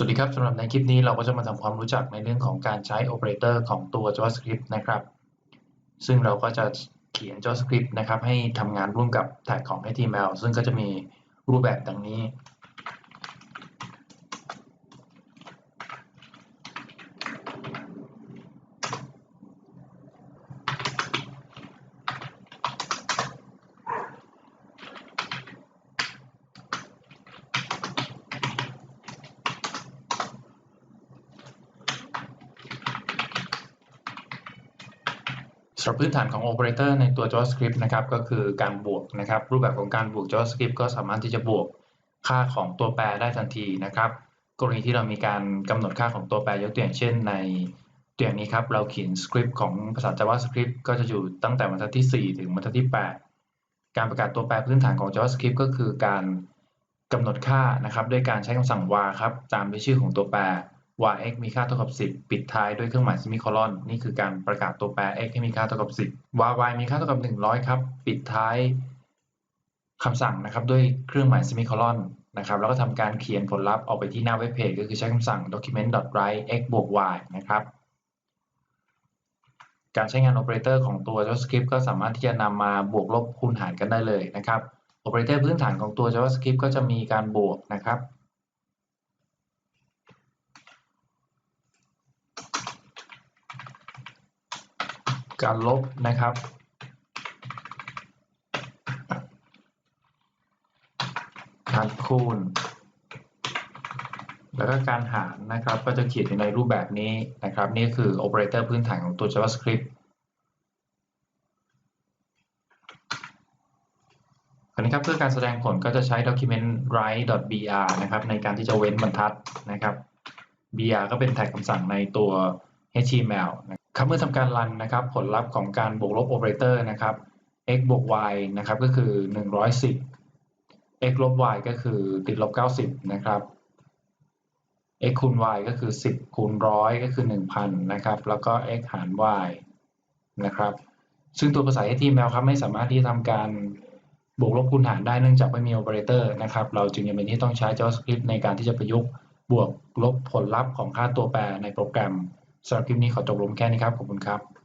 สวัสดีครับสำหรับในคลิปนี้เราก็จะมาทำความรู้จักในเรื่องของการใช้โอเปอเรเตอร์ของตัว JavaScript นะครับ ซึ่งเราก็จะเขียน JavaScript นะครับให้ทำงานร่วมกับแท็กของ HTML ซึ่งก็จะมีรูปแบบดังนี้ สำหรับพื้นฐานของโอเปอเรเตอร์ในตัว JavaScript นะครับก็คือการบวกนะครับ รูปแบบของการบวก JavaScript ก็สามารถที่จะบวกค่าของตัวแปรได้ทันทีนะครับ กรณีที่เรามีการกำหนดค่าของตัวแปรยกตัวอย่างเช่น ในตัวอย่างนี้ครับเราเขียนสคริปต์ของภาษา JavaScript ก็จะอยู่ตั้งแต่บรรทัดที่ 4 ถึงบรรทัดที่ 8 การประกาศตัวแปรพื้นฐานของ JavaScript ก็คือการกำหนดค่านะครับ ด้วยการใช้คำสั่ง var ครับตามด้วยชื่อของตัวแปร y(x) มีค่าเท่ากับ 10 ปิดท้ายด้วยเครื่องหมายซิมิโคลอน นี่คือการประกาศตัวแปร x ให้มีค่าเท่ากับ 10 y y มีค่าเท่ากับ 100 ครับ ปิดท้ายคำสั่งนะครับด้วยเครื่องหมายซิมิโคลอนนะครับแล้วก็ทำการเขียนผลลัพธ์ออกไปที่หน้าเว็บเพจก็คือใช้คำสั่ง document.write x บวก y นะครับ การใช้งานโอเปอเรเตอร์ของตัว JavaScript ก็สามารถที่จะนำมาบวกลบคูณหารกันได้เลยนะครับโอเปอเรเตอร์พื้นฐานของตัว JavaScript ก็จะมีการบวกนะครับ การลบนะครับ การคูณ แล้วก็การหารนะครับ ก็จะเขียนอยู่ในรูปแบบนี้นะครับ นี่คือโอเปอเรเตอร์พื้นฐานของตัว JavaScript คราวนี้ครับเพื่อการแสดงผลก็จะใช้ document write.br นะครับในการที่จะเว้นบรรทัดนะครับ br ก็เป็นแท็กคำสั่งในตัว html นะ ครับเมื่อทำการรันนะครับ ผลลัพธ์ของการบวกลบโอเปอเรเตอร์นะครับ x บวก y นะครับ ก็คือ 110 x ลบ y ก็คือติดลบ 90 นะครับ x คูณ y ก็คือ 10 คูณร้อยก็คือ 1,000 นะครับ แล้วก็ x หาร y นะครับ ซึ่งตัวภาษา HTML ครับไม่สามารถที่จะทำการบวกลบคูณหารได้เนื่องจากไม่มีโอเปอเรเตอร์นะครับ เราจึงจำเป็นที่ต้องใช้ JavaScript ในการที่จะประยุกต์บวกลบผลลัพธ์ของค่าตัวแปรในโปรแกรม สำหรับคลิปนี้ขอจบลงแค่นี้ครับ ขอบคุณครับ